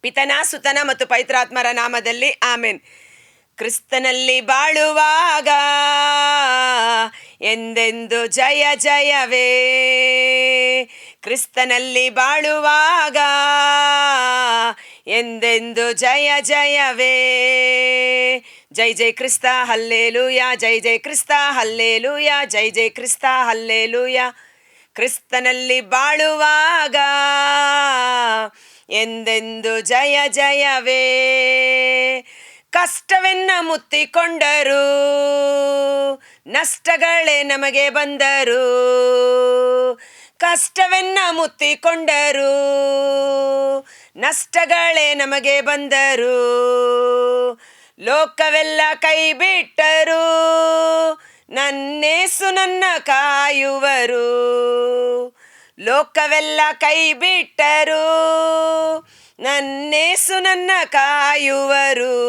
ಪಿತನ, ಸುತನ ಮತ್ತು ಪೈತ್ರಾತ್ಮರ ನಾಮದಲ್ಲಿ ಆಮೆನ್. ಕ್ರಿಸ್ತನಲ್ಲಿ ಬಾಳುವಾಗ ಎಂದೆಂದು ಜಯ ಜಯವೇ. ಕ್ರಿಸ್ತನಲ್ಲಿ ಬಾಳುವಾಗ ಎಂದೆಂದು ಜಯ ಜಯವೇ. ಜೈ ಜೈ ಕ್ರಿಸ್ತ, ಹಲ್ಲೇಲೂಯ. ಜೈ ಜೈ ಕ್ರಿಸ್ತ, ಹಲ್ಲೇಲೂಯ. ಜೈ ಜೈ ಕ್ರಿಸ್ತ, ಹಲ್ಲೇಲೂಯ. ಕ್ರಿಸ್ತನಲ್ಲಿ ಬಾಳುವಾಗ ಎಂದೆಂದು ಜಯ ಜಯವೇ? ಕಷ್ಟವೆನ್ನ ಮುತ್ತಿಕೊಂಡರು, ನಷ್ಟಗಳೇ ನಮಗೆ ಬಂದರು. ಕಷ್ಟವೆನ್ನ ಮುತ್ತಿಕೊಂಡರು, ನಷ್ಟಗಳೇ ನಮಗೆ ಬಂದರು. ಲೋಕವೆಲ್ಲ ಕೈ ಬಿಟ್ಟರು ನನ್ನೇಸು ನನ್ನ ಕಾಯುವರು. ಲೋಕವೆಲ್ಲ ಕೈ ಬಿಟ್ಟರು ನನ್ನೇಸು ನನ್ನ ಕಾಯುವರು.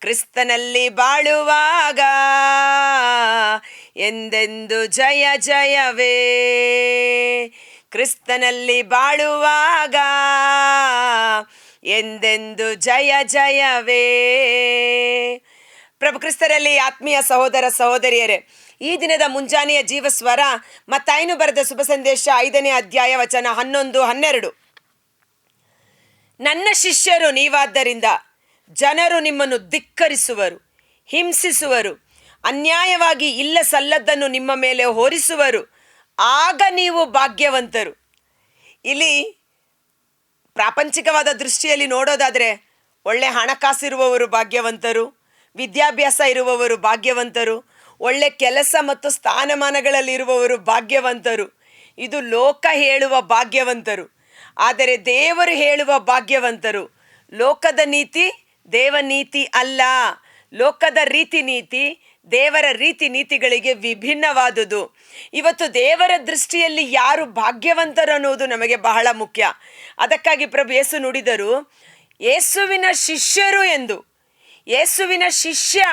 ಕ್ರಿಸ್ತನಲ್ಲಿ ಬಾಳುವಾಗ ಎಂದೆಂದು ಜಯ ಜಯವೇ. ಕ್ರಿಸ್ತನಲ್ಲಿ ಬಾಳುವಾಗ ಎಂದೆಂದು ಜಯ ಜಯವೇ. ಪ್ರಭು ಕ್ರಿಸ್ತರಲ್ಲಿ ಆತ್ಮೀಯ ಸಹೋದರ ಸಹೋದರಿಯರೇ, ಈ ದಿನದ ಮುಂಜಾನೆಯ ಜೀವಸ್ವರ ಮತ್ತಾಯ್ನು ಬರೆದ ಶುಭ ಸಂದೇಶ ಐದನೇ ಅಧ್ಯಾಯ ವಚನ ಹನ್ನೊಂದು, ಹನ್ನೆರಡು. ನನ್ನ ಶಿಷ್ಯರು ನೀವಾದ್ದರಿಂದ ಜನರು ನಿಮ್ಮನ್ನು ಧಿಕ್ಕರಿಸುವರು, ಹಿಂಸಿಸುವರು, ಅನ್ಯಾಯವಾಗಿ ಇಲ್ಲ ಸಲ್ಲದ್ದನ್ನು ನಿಮ್ಮ ಮೇಲೆ ಹೊರಿಸುವರು, ಆಗ ನೀವು ಭಾಗ್ಯವಂತರು. ಇಲ್ಲಿ ಪ್ರಾಪಂಚಿಕವಾದ ದೃಷ್ಟಿಯಲ್ಲಿ ನೋಡೋದಾದರೆ ಒಳ್ಳೆ ಹಣಕಾಸಿರುವವರು ಭಾಗ್ಯವಂತರು ವಿದ್ಯಾಭ್ಯಾಸ ಇರುವವರು ಭಾಗ್ಯವಂತರು, ಒಳ್ಳೆ ಕೆಲಸ ಮತ್ತು ಸ್ಥಾನಮಾನಗಳಲ್ಲಿರುವವರು ಭಾಗ್ಯವಂತರು. ಇದು ಲೋಕ ಹೇಳುವ ಭಾಗ್ಯವಂತರು. ಆದರೆ ದೇವರು ಹೇಳುವ ಭಾಗ್ಯವಂತರು ಲೋಕದ ನೀತಿ ದೇವ ನೀತಿ ಅಲ್ಲ. ಲೋಕದ ರೀತಿ ನೀತಿ ದೇವರ ರೀತಿ ನೀತಿಗಳಿಗೆ ವಿಭಿನ್ನವಾದುದು. ಇವತ್ತು ದೇವರ ದೃಷ್ಟಿಯಲ್ಲಿ ಯಾರು ಭಾಗ್ಯವಂತರು ಅನ್ನುವುದು ನಮಗೆ ಬಹಳ ಮುಖ್ಯ. ಅದಕ್ಕಾಗಿ ಪ್ರಭು ಯೇಸು ನುಡಿದರು, ಯೇಸುವಿನ ಶಿಷ್ಯರು ಎಂದು ಯೇಸುವಿನ ಶಿಷ್ಯ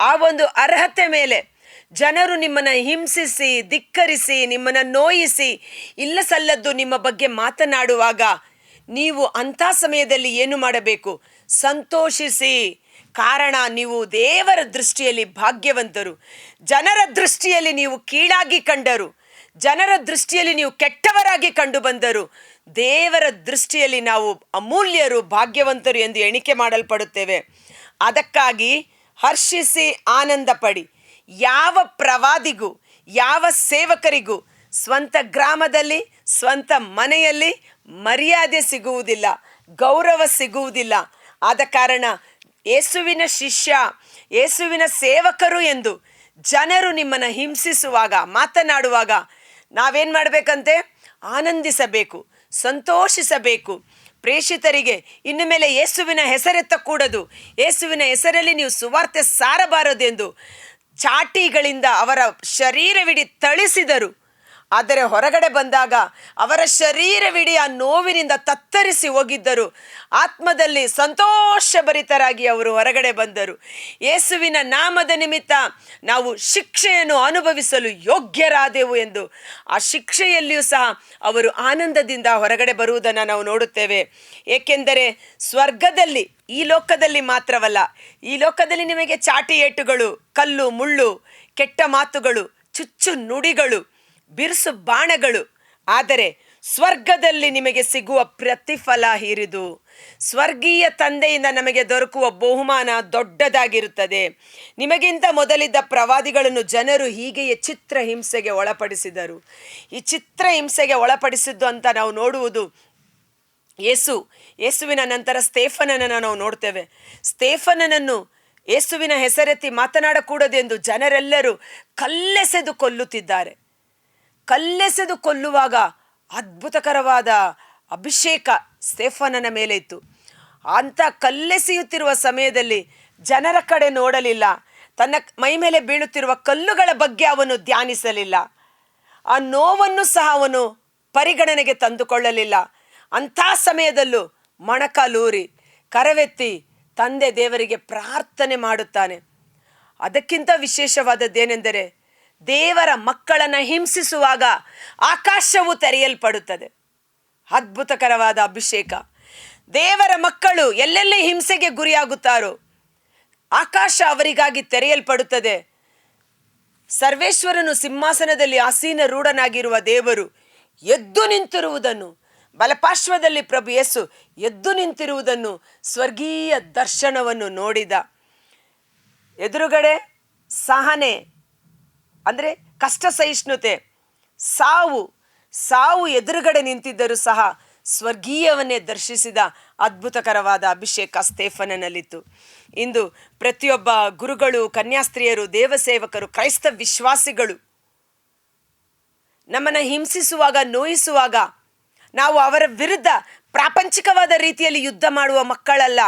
ಆ ಒಂದು ಅರ್ಹತೆ ಮೇಲೆ ಜನರು ನಿಮ್ಮನ್ನು ಹಿಂಸಿಸಿ, ಧಿಕ್ಕರಿಸಿ, ನಿಮ್ಮನ್ನು ನೋಯಿಸಿ ಇಲ್ಲ ಸಲ್ಲದ್ದು ನಿಮ್ಮ ಬಗ್ಗೆ ಮಾತನಾಡುವಾಗ ನೀವು ಅಂಥ ಸಮಯದಲ್ಲಿ ಏನು ಮಾಡಬೇಕು? ಸಂತೋಷಿಸಿ. ಕಾರಣ ನೀವು ದೇವರ ದೃಷ್ಟಿಯಲ್ಲಿ ಭಾಗ್ಯವಂತರು. ಜನರ ದೃಷ್ಟಿಯಲ್ಲಿ ನೀವು ಕೀಳಾಗಿ ಕಂಡರು. ಜನರ ದೃಷ್ಟಿಯಲ್ಲಿ ನೀವು ಕೆಟ್ಟವರಾಗಿ ಕಂಡು ಬಂದರು. ದೇವರ ದೃಷ್ಟಿಯಲ್ಲಿ ನಾವು ಅಮೂಲ್ಯರು, ಭಾಗ್ಯವಂತರು ಎಂದು ಎಣಿಕೆ ಮಾಡಲ್ಪಡುತ್ತೇವೆ. ಅದಕ್ಕಾಗಿ ಹರ್ಷಿಸಿ ಆನಂದ ಪಡಿ ಯಾವ ಪ್ರವಾದಿಗೂ, ಯಾವ ಸೇವಕರಿಗೂ, ಸ್ವಂತ ಗ್ರಾಮದಲ್ಲಿ, ಸ್ವಂತ ಮನೆಯಲ್ಲಿ ಮರ್ಯಾದೆ ಸಿಗುವುದಿಲ್ಲ, ಗೌರವ ಸಿಗುವುದಿಲ್ಲ. ಆದ ಕಾರಣ ಯೇಸುವಿನ ಶಿಷ್ಯ, ಯೇಸುವಿನ ಸೇವಕರು ಎಂದು ಜನರು ನಿಮ್ಮನ್ನು ಹಿಂಸಿಸುವಾಗ, ಮಾತನಾಡುವಾಗ ನಾವೇನು ಮಾಡಬೇಕಂತೆ? ಆನಂದಿಸಬೇಕು. ಸಂತೋಷಿಸಬೇಕು. ಪ್ರೇಷಿತರಿಗೆ ಇನ್ನು ಮೇಲೆ ಯೇಸುವಿನ ಹೆಸರೆತ್ತಕೂಡದು ಯೇಸುವಿನ ಹೆಸರಲ್ಲಿ ನೀವು ಸುವಾರ್ತೆ ಸಾರಬಾರದೆಂದು ಚಾಟಿಗಳಿಂದ ಅವರ ಶರೀರವಿಡಿ ಥಳಿಸಿದರು. ಆದರೆ ಹೊರಗಡೆ ಬಂದಾಗ ಅವರ ಶರೀರವಿಡೀ ಆ ನೋವಿನಿಂದ ತತ್ತರಿಸಿ ಹೋಗಿದ್ದರು. ಆತ್ಮದಲ್ಲಿ ಸಂತೋಷಭರಿತರಾಗಿ ಅವರು ಹೊರಗಡೆ ಬಂದರು. ಯೇಸುವಿನ ನಾಮದ ನಿಮಿತ್ತ ನಾವು ಶಿಕ್ಷೆಯನ್ನು ಅನುಭವಿಸಲು ಯೋಗ್ಯರಾದೆವು ಎಂದು ಆ ಶಿಕ್ಷೆಯಲ್ಲಿಯೂ ಸಹ ಅವರು ಆನಂದದಿಂದ ಹೊರಗಡೆ ಬರುವುದನ್ನು ನಾವು ನೋಡುತ್ತೇವೆ. ಏಕೆಂದರೆ ಸ್ವರ್ಗದಲ್ಲಿ ಈ ಲೋಕದಲ್ಲಿ ಮಾತ್ರವಲ್ಲ, ಈ ಲೋಕದಲ್ಲಿ ನಿಮಗೆ ಚಾಟಿ ಏಟುಗಳು ಕಲ್ಲು, ಮುಳ್ಳು, ಕೆಟ್ಟ ಮಾತುಗಳು, ಚುಚ್ಚು ನುಡಿಗಳು ಬಿರುಸು ಬಾಣಗಳು. ಆದರೆ ಸ್ವರ್ಗದಲ್ಲಿ ನಿಮಗೆ ಸಿಗುವ ಪ್ರತಿಫಲ ಹಿರಿದು, ಸ್ವರ್ಗೀಯ ತಂದೆಯಿಂದ ನಮಗೆ ದೊರಕುವ ಬಹುಮಾನ ದೊಡ್ಡದಾಗಿರುತ್ತದೆ. ನಿಮಗಿಂತ ಮೊದಲಿದ್ದ ಪ್ರವಾದಿಗಳನ್ನು ಜನರು ಹೀಗೆಯೇ ಚಿತ್ರ ಹಿಂಸೆಗೆ ಒಳಪಡಿಸಿದರು. ಈ ಚಿತ್ರ ಹಿಂಸೆಗೆ ಒಳಪಡಿಸಿದ್ದು ಅಂತ ನಾವು ನೋಡುವುದು ಯೇಸು, ಯೇಸುವಿನ ನಂತರ ಸ್ಟೇಫನನನ್ನು ನಾವು ನೋಡ್ತೇವೆ. ಸ್ಟೇಫನನನ್ನು ಯೇಸುವಿನ ಹೆಸರೆತ್ತಿ ಮಾತನಾಡಕೂಡದೆಂದು ಜನರೆಲ್ಲರೂ ಕಲ್ಲೆಸೆದು ಕೊಲ್ಲುತ್ತಿದ್ದಾರೆ. ಕಲ್ಲೆಸೆದು ಕೊಲ್ಲುವಾಗ ಅದ್ಭುತಕರವಾದ ಅಭಿಷೇಕ ಸ್ಟೇಫನನ ಮೇಲೆ ಇತ್ತು. ಅಂಥ ಕಲ್ಲೆಸೆಯುತ್ತಿರುವ ಸಮಯದಲ್ಲಿ ಜನರ ಕಡೆ ನೋಡಲಿಲ್ಲ. ತನ್ನ ಮೈ ಮೇಲೆ ಬೀಳುತ್ತಿರುವ ಕಲ್ಲುಗಳ ಬಗ್ಗೆ ಅವನು ಧ್ಯಾನಿಸಲಿಲ್ಲ. ಆ ನೋವನ್ನು ಸಹ ಅವನು ಪರಿಗಣನೆಗೆ ತಂದುಕೊಳ್ಳಲಿಲ್ಲ. ಅಂಥ ಸಮಯದಲ್ಲೂ ಮೊಣಕಾಲೂರಿ ಕರವೆತ್ತಿ ತಂದೆ ದೇವರಿಗೆ ಪ್ರಾರ್ಥನೆ ಮಾಡುತ್ತಾನೆ. ಅದಕ್ಕಿಂತ ವಿಶೇಷವಾದದ್ದೇನೆಂದರೆ ದೇವರ ಮಕ್ಕಳನ್ನು ಹಿಂಸಿಸುವಾಗ ಆಕಾಶವು ತೆರೆಯಲ್ಪಡುತ್ತದೆ. ಅದ್ಭುತಕರವಾದ ಅಭಿಷೇಕ. ದೇವರ ಮಕ್ಕಳು ಎಲ್ಲೆಲ್ಲಿ ಹಿಂಸೆಗೆ ಗುರಿಯಾಗುತ್ತಾರೋ, ಆಕಾಶ ಅವರಿಗಾಗಿ ತೆರೆಯಲ್ಪಡುತ್ತದೆ. ಸರ್ವೇಶ್ವರನು ಸಿಂಹಾಸನದಲ್ಲಿ ಆಸೀನ ರೂಢನಾಗಿರುವ ದೇವರು ಎದ್ದು ನಿಂತಿರುವುದನ್ನು, ಬಲಪಾರ್ಶ್ವದಲ್ಲಿ ಪ್ರಭು ಯೇಸು ಎದ್ದು ನಿಂತಿರುವುದನ್ನು ಸ್ವರ್ಗೀಯ ದರ್ಶನವನ್ನು ನೋಡಿದ. ಎದುರುಗಡೆ ಸಹನೆ ಅಂದರೆ ಕಷ್ಟ ಸಹಿಷ್ಣುತೆ. ಸಾವು ಸಾವು ಎದುರುಗಡೆ ನಿಂತಿದ್ದರೂ ಸಹ ಸ್ವರ್ಗೀಯವನ್ನೇ ದರ್ಶಿಸಿದ ಅದ್ಭುತಕರವಾದ ಅಭಿಷೇಕ ಸ್ತೇಫನನಲ್ಲಿತ್ತು ಇಂದು ಪ್ರತಿಯೊಬ್ಬ ಗುರುಗಳು, ಕನ್ಯಾಸ್ತ್ರೀಯರು, ದೇವಸೇವಕರು, ಕ್ರೈಸ್ತ ವಿಶ್ವಾಸಿಗಳು ನಮ್ಮನ್ನು ಹಿಂಸಿಸುವಾಗ, ನೋಯಿಸುವಾಗ ನಾವು ಅವರ ವಿರುದ್ಧ ಪ್ರಾಪಂಚಿಕವಾದ ರೀತಿಯಲ್ಲಿ ಯುದ್ಧ ಮಾಡುವ ಮಕ್ಕಳಲ್ಲ.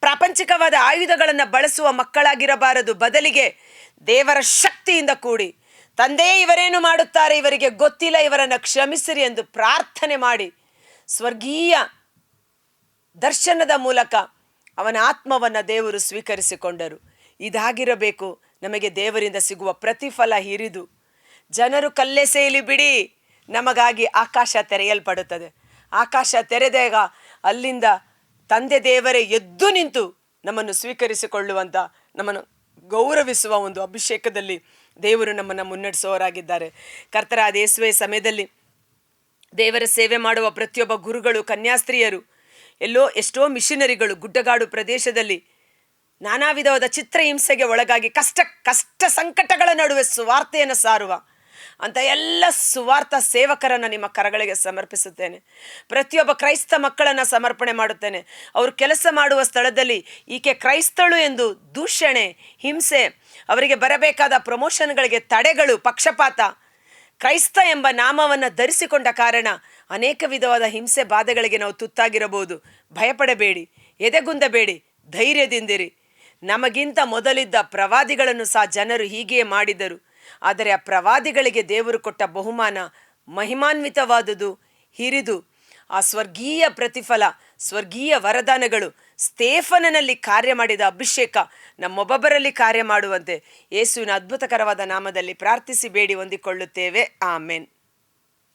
ಪ್ರಾಪಂಚಿಕವಾದ ಆಯುಧಗಳನ್ನು ಬಳಸುವ ಮಕ್ಕಳಾಗಿರಬಾರದು. ಬದಲಿಗೆ ದೇವರ ಶಕ್ತಿಯಿಂದ ಕೂಡಿ ತಂದೆ ಇವರೇನು ಮಾಡುತ್ತಾರೆ? ಇವರಿಗೆ ಗೊತ್ತಿಲ್ಲ. ಇವರನ್ನು ಕ್ಷಮಿಸಿರಿ ಎಂದು ಪ್ರಾರ್ಥನೆ ಮಾಡಿ ಸ್ವರ್ಗೀಯ ದರ್ಶನದ ಮೂಲಕ ಅವನ ಆತ್ಮವನ್ನು ದೇವರು ಸ್ವೀಕರಿಸಿಕೊಂಡರು. ಇದಾಗಿರಬೇಕು. ನಮಗೆ ದೇವರಿಂದ ಸಿಗುವ ಪ್ರತಿಫಲ ಹಿರಿದು. ಜನರು ಕಲ್ಲೆಸೆಯಲಿ ಬಿಡಿ. ನಮಗಾಗಿ ಆಕಾಶ ತೆರೆಯಲ್ಪಡುತ್ತದೆ. ಆಕಾಶ ತೆರೆದಾಗ ಅಲ್ಲಿಂದ ತಂದೆ ದೇವರೇ ಎದ್ದು ನಿಂತು ನಮ್ಮನ್ನು ಸ್ವೀಕರಿಸಿಕೊಳ್ಳುವಂಥ ನಮ್ಮನ್ನು ಗೌರವಿಸುವ ಒಂದು ಅಭಿಷೇಕದಲ್ಲಿ ದೇವರು ನಮ್ಮನ್ನು ಮುನ್ನಡೆಸುವವರಾಗಿದ್ದಾರೆ. ಕರ್ತರಾದ ಯೇಸುವೆ ಸಮಯದಲ್ಲಿ ದೇವರ ಸೇವೆ ಮಾಡುವ ಪ್ರತಿಯೊಬ್ಬ ಗುರುಗಳು, ಕನ್ಯಾಸ್ತ್ರೀಯರು, ಎಲ್ಲೋ ಎಷ್ಟೋ ಮಿಷನರಿಗಳು ಗುಡ್ಡಗಾಡು ಪ್ರದೇಶದಲ್ಲಿ ನಾನಾ ವಿಧವಾದ ಚಿತ್ರಹಿಂಸೆಗೆ ಒಳಗಾಗಿ ಕಷ್ಟ ಕಷ್ಟ ಸಂಕಟಗಳ ನಡುವೆ ಸುವಾರ್ತೆಯನ್ನು ಸಾರುವ ಅಂತ ಎಲ್ಲ ಸುವಾರ್ಥ ಸೇವಕರನ್ನು ನಿಮ್ಮ ಕರಗಳಿಗೆ ಸಮರ್ಪಿಸುತ್ತೇನೆ. ಪ್ರತಿಯೊಬ್ಬ ಕ್ರೈಸ್ತ ಮಕ್ಕಳನ್ನು ಸಮರ್ಪಣೆ ಮಾಡುತ್ತೇನೆ. ಅವರು ಕೆಲಸ ಮಾಡುವ ಸ್ಥಳದಲ್ಲಿ ಈಕೆ ಕ್ರೈಸ್ತಳು ಎಂದು ದೂಷಣೆ, ಹಿಂಸೆ, ಅವರಿಗೆ ಬರಬೇಕಾದ ಪ್ರಮೋಷನ್ಗಳಿಗೆ ತಡೆಗಳು, ಪಕ್ಷಪಾತ, ಕ್ರೈಸ್ತ ಎಂಬ ನಾಮವನ್ನು ಧರಿಸಿಕೊಂಡ ಕಾರಣ ಅನೇಕ ವಿಧವಾದ ಹಿಂಸೆ ಬಾಧೆಗಳಿಗೆ ನಾವು ತುತ್ತಾಗಿರಬಹುದು. ಭಯಪಡಬೇಡಿ, ಎದೆಗುಂದಬೇಡಿ, ಧೈರ್ಯದಿಂದಿರಿ. ನಮಗಿಂತ ಮೊದಲಿದ್ದ ಪ್ರವಾದಿಗಳನ್ನು ಸಹ ಜನರು ಹೀಗೆಯೇ ಮಾಡಿದರು. ಆದರೆ ಆ ಪ್ರವಾದಿಗಳಿಗೆ ದೇವರು ಕೊಟ್ಟ ಬಹುಮಾನ ಮಹಿಮಾನ್ವಿತವಾದುದು, ಹಿರಿದು. ಆ ಸ್ವರ್ಗೀಯ ಪ್ರತಿಫಲ, ಸ್ವರ್ಗೀಯ ವರದಾನಗಳು ಸ್ತೇಫನನಲ್ಲಿ ಕಾರ್ಯ ಮಾಡಿದ ಅಭಿಷೇಕ ನಮ್ಮೊಬ್ಬೊಬ್ಬರಲ್ಲಿ ಕಾರ್ಯ ಮಾಡುವಂತೆ ಯೇಸುವಿನ ಅದ್ಭುತಕರವಾದ ನಾಮದಲ್ಲಿ ಪ್ರಾರ್ಥಿಸಿ ಬೇಡಿ ಹೊಂದಿಕೊಳ್ಳುತ್ತೇವೆ. ಆಮೇನ್.